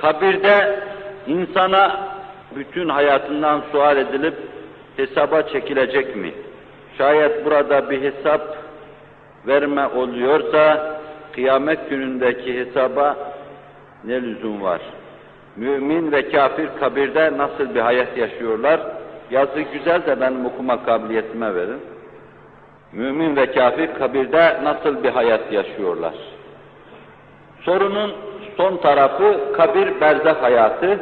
Kabirde insana bütün hayatından sual edilip hesaba çekilecek mi? Şayet burada bir hesap verme oluyorsa kıyamet günündeki hesaba ne lüzum var? Mümin ve kafir kabirde nasıl bir hayat yaşıyorlar? Yazı güzel de benim okuma kabiliyetime verin. Mümin ve kafir kabirde nasıl bir hayat yaşıyorlar? Sorunun son tarafı kabir berzah hayatı.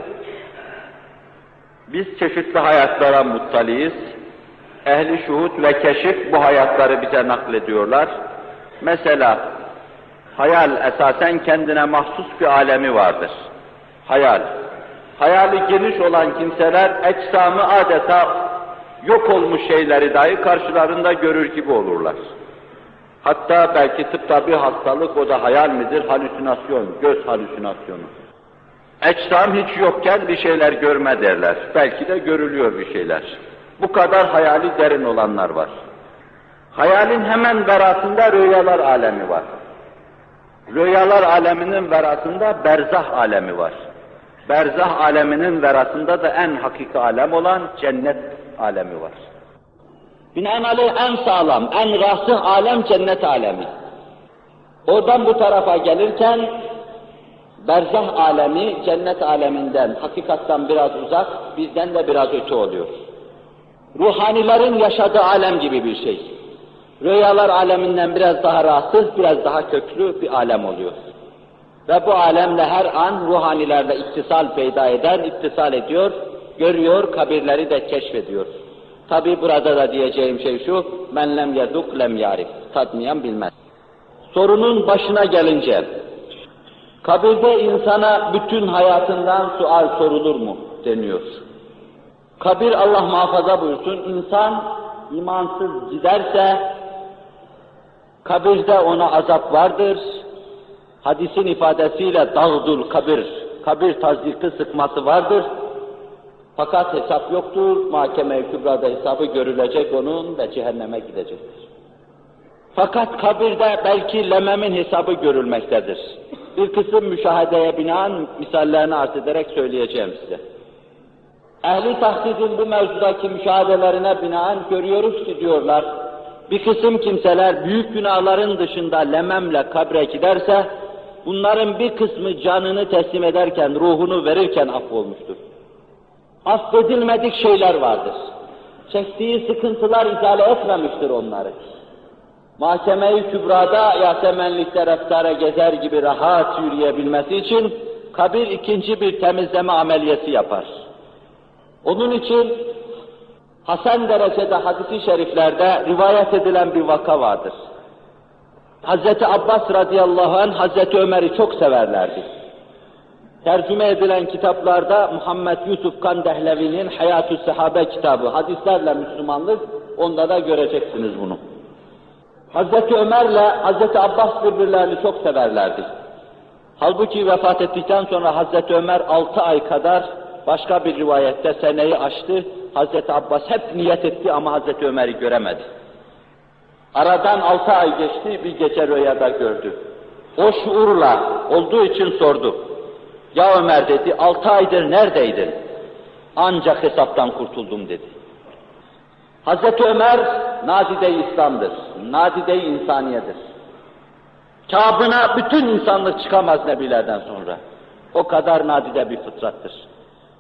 Biz çeşitli hayatlara muttaliyiz. Ehli şuhud ve keşif bu hayatları bize naklediyorlar. Mesela hayal esasen kendine mahsus bir alemi vardır. Hayal. Hayali geniş olan kimseler ecsamı adeta yok olmuş şeyleri dahi karşılarında görür gibi olurlar. Hatta belki tıpta bir hastalık o da hayal midir? Halüsinasyon, göz halüsinasyonu. Ecsam hiç yokken bir şeyler görme derler. Belki de görülüyor bir şeyler. Bu kadar hayali derin olanlar var. Hayalin hemen verasında rüyalar alemi var. Rüyalar aleminin verasında berzah alemi var. Berzah aleminin verasında da en hakiki alem olan cennet alemi var. Binaenaleyh en sağlam, en rasih alem cennet alemi. Oradan bu tarafa gelirken berzah alemi cennet aleminden, hakikattan biraz uzak, bizden de biraz öte oluyor. Ruhanilerin yaşadığı alem gibi bir şey. Rüyalar aleminden biraz daha rahatsız, biraz daha köklü bir alem oluyor. Ve bu alemle her an ruhanilerde ittisal peyda eden, ittisal ediyor, görüyor, kabirleri de keşfediyor. Tabi burada da diyeceğim şey şu, men lem yeduk lem yarif, tatmayan bilmez. Sorunun başına gelince, kabirde insana bütün hayatından sual sorulur mu deniyor. Kabir Allah muhafaza buyursun, insan imansız giderse, kabirde ona azap vardır, hadisin ifadesiyle dağdul kabir, kabir tazdikli sıkması vardır, fakat hesap yoktur, mahkeme-i kübrada hesabı görülecek onun ve cehenneme gidecektir. Fakat kabirde belki lememin hesabı görülmektedir. Bir kısım müşahedeye binaen misallerini arz ederek söyleyeceğim size. Ehli tahsidin bu mevzudaki müşahedelerine binaen görüyoruz ki diyorlar, bir kısım kimseler büyük günahların dışında lememle kabre giderse, bunların bir kısmı canını teslim ederken, ruhunu verirken affolmuştur affedilmedik şeyler vardır. Çektiği sıkıntılar izale etmemiştir onları. Mahkeme-i Kübra'da Yasemenlikte reftara gezer gibi rahat yürüyebilmesi için kabir ikinci bir temizleme ameliyesi yapar. Onun için Hasan derecede hadisi şeriflerde rivayet edilen bir vaka vardır. Hazreti Abbas radıyallahu anh Hazreti Ömer'i çok severlerdi tercüme edilen kitaplarda Muhammed Yusuf Kandehlevi'nin Hayatü Sahabe kitabı, hadislerle Müslümanlık, onda da göreceksiniz bunu. Hazreti Ömer'le Hazreti Abbas birbirlerini çok severlerdi. Halbuki vefat ettikten sonra Hazreti Ömer altı ay kadar başka bir rivayette seneyi aştı. Hazreti Abbas hep niyet etti ama Hazreti Ömer'i göremedi. Aradan altı ay geçti, bir gece rüyada gördü. O şuurla olduğu için sordu. Ya Ömer dedi, altı aydır neredeydin? Ancak hesaptan kurtuldum dedi. Hazreti Ömer, nadide İslam'dır, nadide insaniyedir. Kabına bütün insanlık çıkamaz nebilerden sonra. O kadar nadide bir fıtrattır.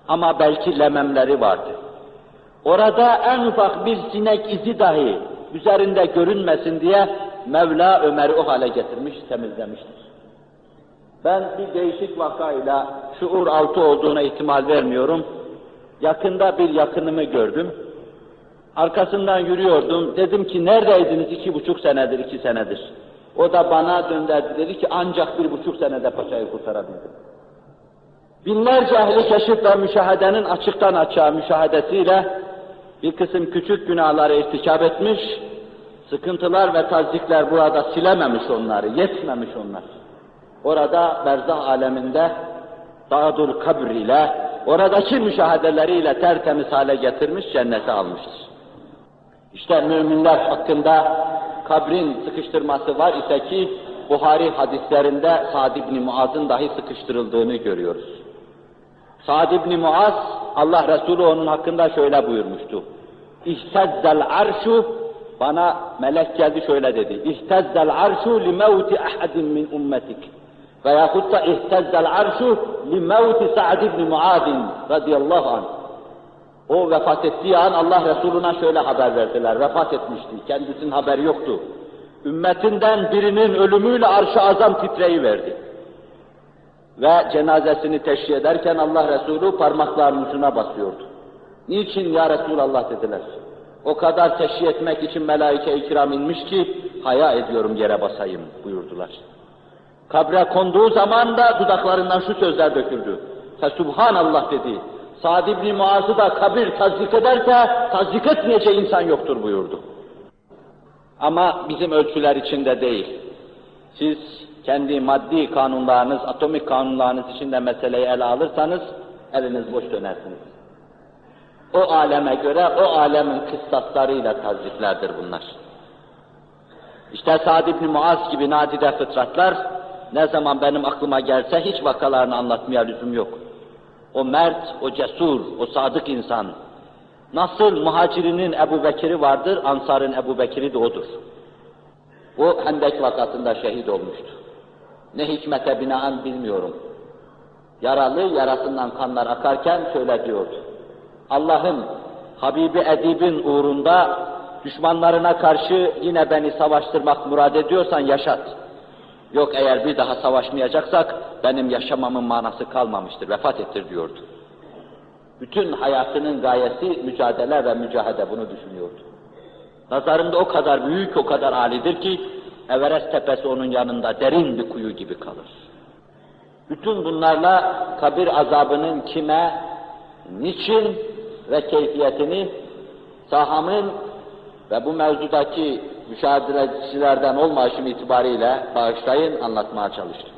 Ama belki lememleri vardı. Orada en ufak bir sinek izi dahi üzerinde görünmesin diye Mevla Ömer'i o hale getirmiş, temizlemiştir. Ben bir değişik vakayla şuur altı olduğuna ihtimal vermiyorum. Yakında bir yakınımı gördüm. Arkasından yürüyordum. Dedim ki neredeydiniz iki buçuk senedir, iki senedir. O da bana döndü dedi ki ancak bir buçuk senede paçayı kurtarabildim. Binlerce ehli keşif ve müşahedenin açıktan açığa müşahedesiyle bir kısım küçük günahları irtikap etmiş, sıkıntılar ve tazikler burada silememiş onları, yetmemiş onlar. Orada berzah aleminde Dağdul kabr ile oradaki müşahedeleriyle tertemiz hale getirmiş, cennete almıştır. İşte müminler hakkında kabrin sıkıştırması var ise ki Buhari hadislerinde Sa'd ibn Muaz'ın dahi sıkıştırıldığını görüyoruz. Sa'd ibn Muaz, Allah Resulü onun hakkında şöyle buyurmuştu. İhtezzel arşu, bana melek geldi şöyle dedi. İhtezzel arşu li mevti ahadin min ummetik. Veyahut da ihtezzel arşu li mevti Sa'd ibn Muaz'in radıyallahu anh. O vefat ettiği an Allah Resulü'ne şöyle haber verdiler. Vefat etmişti. Kendisinin haberi yoktu. Ümmetinden birinin ölümüyle arş-ı azam titreyiverdi. Ve cenazesini teşhi ederken Allah Resulü parmaklarının ucuna basıyordu. Niçin ya Resulallah dediler. O kadar teşhi etmek için melaike-i inmiş ki haya ediyorum yere basayım buyurdular. Kabre konduğu zaman da dudaklarından şu sözler döküldü. Fesubhanallah dedi. Sa'd ibn Muaz'ı da kabir tasdik ederse tasdik etmeyeceği insan yoktur buyurdu. Ama bizim ölçüler içinde değil. Siz kendi maddi kanunlarınız, atomik kanunlarınız içinde meseleyi ele alırsanız eliniz boş dönersiniz. O aleme göre o alemin kıssaslarıyla tazdiklerdir bunlar. İşte Sa'd ibn Muaz gibi nadide fıtratlar ne zaman benim aklıma gelse hiç vakalarını anlatmaya lüzum yok. O mert, o cesur, o sadık insan. Nasıl muhacirinin Ebu Bekir'i vardır, Ansar'ın Ebu Bekir'i de odur. O Hendek vakasında şehit olmuştu. Ne hikmete binaen bilmiyorum. Yaralı, yarasından kanlar akarken şöyle diyordu. Allah'ım, Habibi Edib'in uğrunda düşmanlarına karşı yine beni savaştırmak murad ediyorsan yaşat. Yok eğer bir daha savaşmayacaksak benim yaşamamın manası kalmamıştır, vefat ettir diyordu. Bütün hayatının gayesi mücadele ve mücahede bunu düşünüyordu. Nazarında o kadar büyük, o kadar alidir ki Everest tepesi onun yanında derin bir kuyu gibi kalır. Bütün bunlarla kabir azabının kime, niçin ve keyfiyetini sahamın ve bu mevzudaki müşahedeçilerden olmayışım itibariyle bağışlayın anlatmaya çalıştım.